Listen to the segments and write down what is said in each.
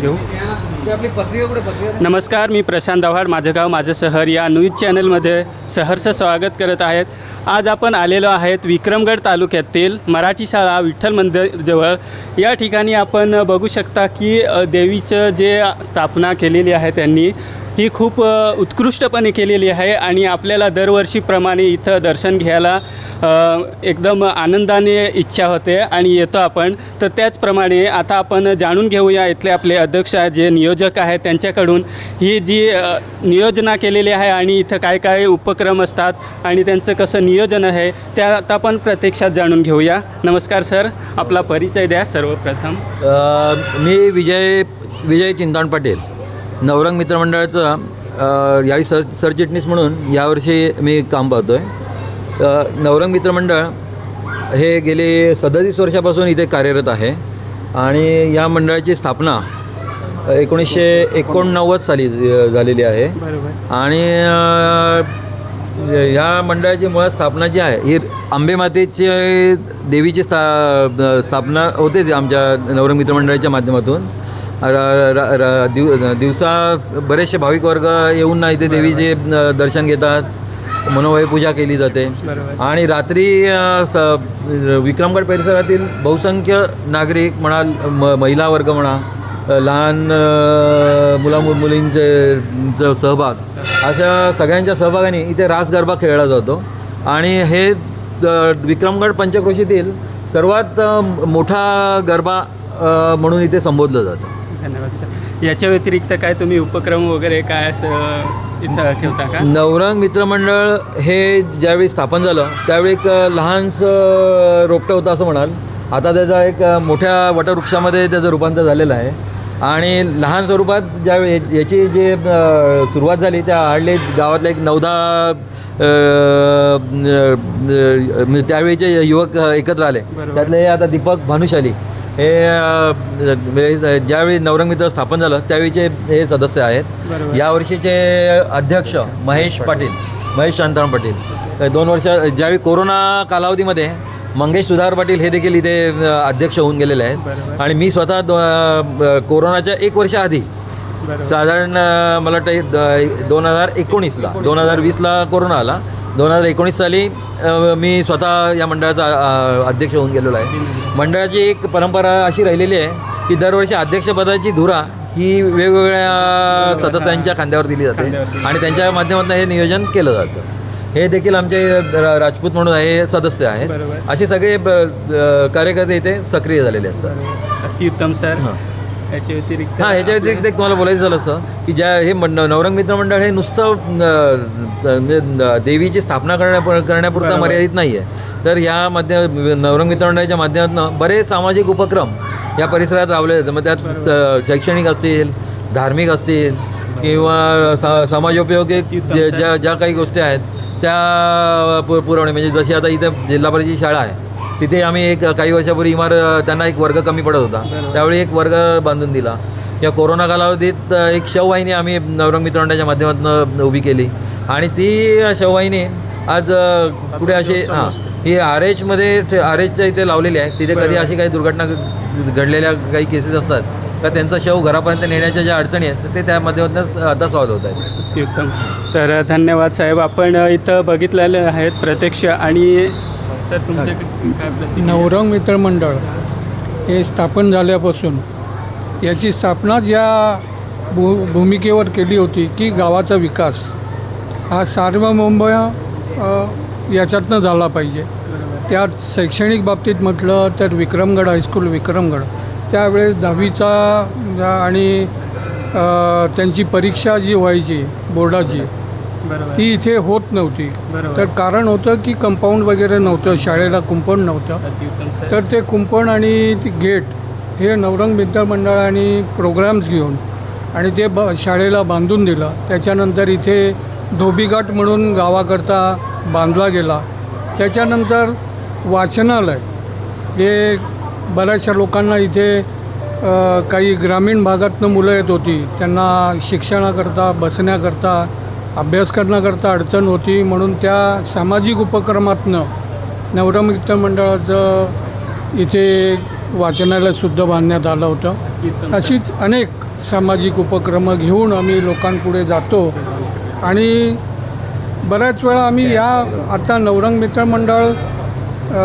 घेऊ. नमस्कार मी प्रशांत आव्हाड माझं गाव माझं शहर या न्यूज चॅनलमध्ये सहर्ष स्वागत करत आहेत. आज आपण आलेलो आहेत विक्रमगड तालुक्यातील मराठी शाळा विठ्ठल मंदिरजवळ या ठिकाणी आपण बघू शकता की देवीचं जे स्थापना केलेली आहे त्यांनी ही खूप उत्कृष्टपणे केलेली आहे आणि आपल्याला दरवर्षीप्रमाणे इथं दर्शन घ्यायला एकदम आनंदाने इच्छा होते आणि येतो आपण. तर त्याचप्रमाणे आता आपण जाणून घेऊया इथले आपले अध्यक्ष आहेत जे नियोजक आहेत त्यांच्याकडून. ही जी नियोजना केलेली आहे आणि इथं काय काय उपक्रम असतात आणि त्यांचं कसं नियोजन आहे त्या आता आपण प्रत्यक्षात जाणून घेऊया. नमस्कार सर आपला परिचय द्या सर्वप्रथम. मी विजय विजय चिंतन पाटील. नवरंग मित्रमंडळाचा यावेळी सर सरचिटणीस म्हणून यावर्षी मी काम पाहतो आहे नवरंग मित्रमंडळ हे गेले सदतीस वर्षापासून इथे कार्यरत आहे. आणि या मंडळाची स्थापना एकोणीसशे एकोणनव्वद साली झालेली आहे. आणि ह्या मंडळाची मुळात स्थापना जी आहे ही आंबे मातेची देवीची स्था स्थापना होते आमच्या नवरंग मित्र मंडळाच्या माध्यमातून. र- र- र- दिव दिवसा बरेचसे भाविक वर्ग येऊन ना इथे देवीचे दर्शन घेतात. मनोभावी पूजा केली जाते. आणि रात्री स विक्रमगड परिसरातील बहुसंख्य नागरिक म्हणाल म महिला वर्ग म्हणा लहान मुला मुलींचे सहभाग अशा सगळ्यांच्या सहभागाने इथे रास गरबा खेळला जातो. आणि हे विक्रमगड पंचक्रोशीतील सर्वात मोठा गरबा म्हणून इथे संबोधलं जातं. धन्यवाद सर याच्या व्यतिरिक्त काय तुम्ही उपक्रम वगैरे काय असं इथं ठेवता का? नवरंग मित्रमंडळ हे ज्यावेळी स्थापन झालं त्यावेळी एक लहानसं रोपटं होतं असं म्हणाल. आता त्याचा एक मोठ्या वटवृक्षामध्ये त्याचं रूपांतर झालेलं आहे. आणि लहान स्वरूपात ज्यावेळी या- याची जे सुरुवात झाली त्या हार्डली गावातले एक नवदा त्यावेळीचे युवक एकत्र आले. त्यातले आता दीपक भानुशाली. हे म्हणजे ज्यावेळी नवरंग मित्र स्थापन झालं त्यावेळीचे हे सदस्य आहेत बरोबर. या वर्षीचे अध्यक्ष महेश पाटील महेश शांताराम पाटील. दोन वर्ष ज्यावेळी कोरोना कालावधीमध्ये मंगेश सुधार पाटील हे देखील इथे अध्यक्ष होऊन गेलेले आहेत. आणि मी स्वतः कोरोनाच्या एक वर्ष आधी बरोबर. साधारण मला वाटतं दोन हजार एकोणीसला दोन हजार वीसला कोरोना आला. दोन हजार एकोणीस साली मी स्वतः या मंडळाचा अध्यक्ष होऊन गेलेलो आहे. मंडळाची एक परंपरा अशी राहिलेली आहे की दरवर्षी अध्यक्षपदाची धुरा ही वेगवेगळ्या सदस्यांच्या खांद्यावर दिली जाते. आणि त्यांच्या माध्यमातून हे नियोजन केलं जातं. हे देखील आमचे राजपूत म्हणून हे सदस्य आहेत. असे सगळे कार्यकर्ते इथे सक्रिय झालेले असतात. अतिउत्तम सर. हां. याच्या व्यतिरिक्त हां ह्याच्या व्यतिरिक्त एक तुम्हाला बोलायचं झालं असं की ज्या हे मंड नवरंग मित्र मंडळ हे नुसतं म्हणजे देवीची स्थापना करण्या करण्यापुरता. मर्यादित नाही आहे तर या माध्य नवरंग मित्र मंडळाच्या माध्यमातून बरेच सामाजिक उपक्रम या परिसरात राबवले जातात. मग त्यात स- शैक्षणिक असतील धार्मिक असतील किंवा स- समाजोपयोगी. ज्या ज्या काही गोष्टी आहेत त्या पुरवणे. म्हणजे जशी आता इथं जिल्हा परिषदेची शाळा आहे तिथे आम्ही एक काही वर्षापूर्वी इमार त्यांना एक वर्ग कमी पडत होता. त्यावेळी एक वर्ग बांधून दिला. या कोरोना कालावधीत एक शववाहिनी आम्ही नवरंग मित्रमंडळाच्या माध्यमातून उभी केली. आणि ती शववाहिनी आज कुठे अशी हां ही आर एचमध्ये आर एचच्या इथे लावलेली आहे. तिथे कधी. अशी काही दुर्घटना घडलेल्या काही केसेस असतात तर त्यांचा शव घरापर्यंत नेण्याच्या ज्या अडचणी आहेत ते त्या माध्यमातून आता सॉल्व्ह होत आहेत. अतिउत्तम तर धन्यवाद साहेब. आपण इथं बघितलेले आहेत प्रत्यक्ष आणि सर तुमच्या काय? नवरंग मित्र मंडळ हे स्थापन झाल्यापासून याची स्थापना ज्या भू भूमिकेवर केली होती की गावाचा विकास हा सार्वभौम याच्यातनं झाला पाहिजे. त्यात शैक्षणिक बाबतीत म्हटलं तर विक्रमगड हायस्कूल विक्रमगड त्यावेळेस दहावीचा आणि त्यांची परीक्षा जी व्हायची बोर्डाची ती इथे होत नव्हती. तर कारण होतं की कंपाऊंड वगैरे नव्हतं शाळेला कुंपण नव्हतं. तर ते कुंपण आणि ती गेट हे नवरंग मित्र मंडळाने प्रोग्राम्स घेऊन आणि ते ब शाळेला बांधून दिलं. त्याच्यानंतर इथे धोबीघाट म्हणून गावाकरता बांधला गेला. त्याच्यानंतर वाचनालय. हे बऱ्याचशा लोकांना इथे काही ग्रामीण भागातनं मुलं येत होती. त्यांना शिक्षणाकरता बसण्याकरता अभ्यास करण्याकरता अडचण होती म्हणून त्या सामाजिक उपक्रमातनं नवरंग मित्र मंडळाचं इथे वाचनालयसुद्धा बांधण्यात आलं होतं. अशीच अनेक सामाजिक उपक्रम घेऊन आम्ही लोकांपुढे जातो. आणि बऱ्याच वेळा आम्ही या आता नवरंग मित्र मंडळ अ,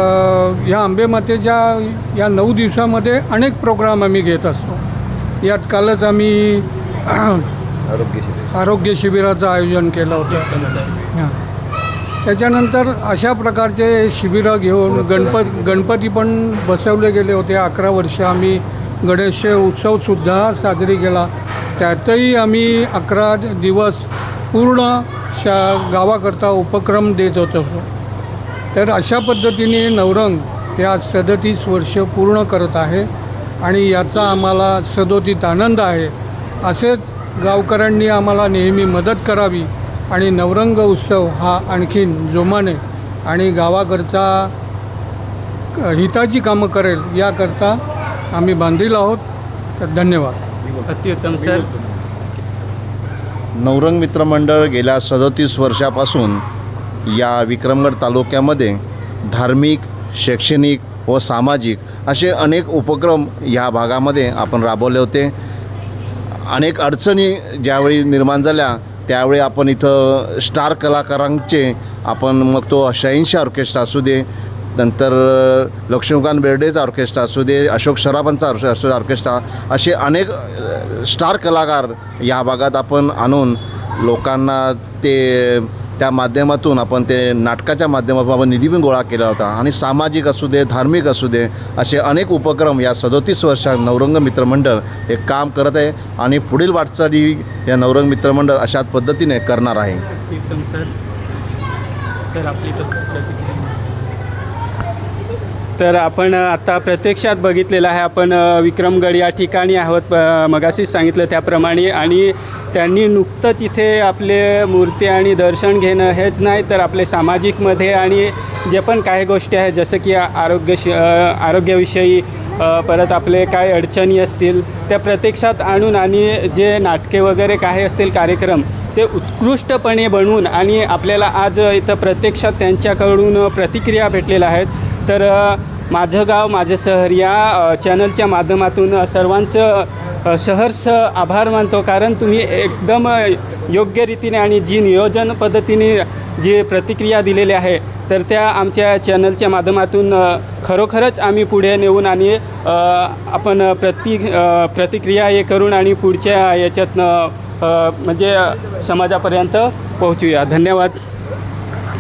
ह्या आंबेमातेच्या या नऊ दिवसामध्ये अनेक प्रोग्राम आम्ही घेत असतो. यात कालच आम्ही आरोग्य आरोग्य शिबिराचं आयोजन केलं होतं. हां. त्याच्यानंतर अशा प्रकारचे शिबिरं घेऊन गणपत गणपती पण बसवले गेले होते. अकरा वर्ष आम्ही गणेश उत्सवसुद्धा साजरी केला. त्यातही आम्ही अकरा दिवस पूर्ण शा गावाकरता उपक्रम देत होतो. तर अशा पद्धतीने नवरंग या सदतीस वर्ष पूर्ण करत आहे आणि याचा आम्हाला सदोतीत आनंद आहे. असेच गावकऱ्यांनी आम्हाला नेहमी मदत करावी आणि नवरंग उत्सव हा आणखीन जोमाने आणि गावाकरता क- हिताची कामं करेल याकरता आम्ही बांधील आहोत. तर धन्यवाद. अत्युत्तम सर. नवरंग मित्रमंडळ गेल्या सदतीस वर्षापासून या विक्रमगड तालुक्यामध्ये धार्मिक शैक्षणिक व सामाजिक असे अनेक उपक्रम ह्या भागामध्ये आपण राबवले होते. अनेक अडचणी ज्यावेळी निर्माण झाल्या त्यावेळी आपण इथं स्टार कलाकारांचे आपण मग तो शहाऐंशी ऑर्केस्ट्रा असू दे नंतर लक्ष्मीकांत बेर्डेचा ऑर्केस्ट्रा असू दे अशोक सराफांचा ऑर्के- असू दे ऑर्केस्ट्रा असे अनेक स्टार कलाकार या भागात आपण आणून लोकांना ते त्या माध्यमातून आपण ते नाटकाच्या माध्यमातून आपण निधी पण गोळा केला होता. आणि सामाजिक असू दे धार्मिक असू दे असे अनेक उपक्रम या सदोतीस वर्षात नवरंग मित्रमंडळ हे काम करत आहे आणि पुढील वाटचाली या नवरंग मित्रमंडळ अशाच पद्धतीने करणार आहे अत्युत्तम सर सर आपली तर आपण आता प्रत्यक्षात बघितलेलं आहे आपण विक्रमगड या ठिकाणी आहोत मगाशीच सांगितलं त्याप्रमाणे आणि त्यांनी नुकतंच इथे आपले मूर्ती आणि दर्शन घेणं हेच नाही तर आपले सामाजिकमध्ये आणि जे पण काही गोष्टी आहेत जसं की आरोग्य आरोग्याविषयी परत आपले काय अडचणी असतील त्या प्रत्यक्षात आणून आणि जे नाटके वगैरे काही असतील कार्यक्रम ते उत्कृष्टपणे बनवून आणि आपल्याला आज इथं प्रत्यक्षात त्यांच्याकडून प्रतिक्रिया भेटलेल्या आहेत. तर माझं गाव माझं शहर या चॅनलच्या माध्यमातून सर्वांचं सहर्ष आभार मानतो. कारण तुम्ही एकदम योग्य रीतीने आणि जी नियोजन पद्धतीने जी प्रतिक्रिया दिलेली आहे तर त्या आमच्या चॅनलच्या माध्यमातून खरोखरच आम्ही पुढे नेऊन आणि आपण प्रति प्रतिक्रिया हे करून आणि पुढच्या याच्यातनं म्हणजे समाजापर्यंत पोहोचूया. धन्यवाद.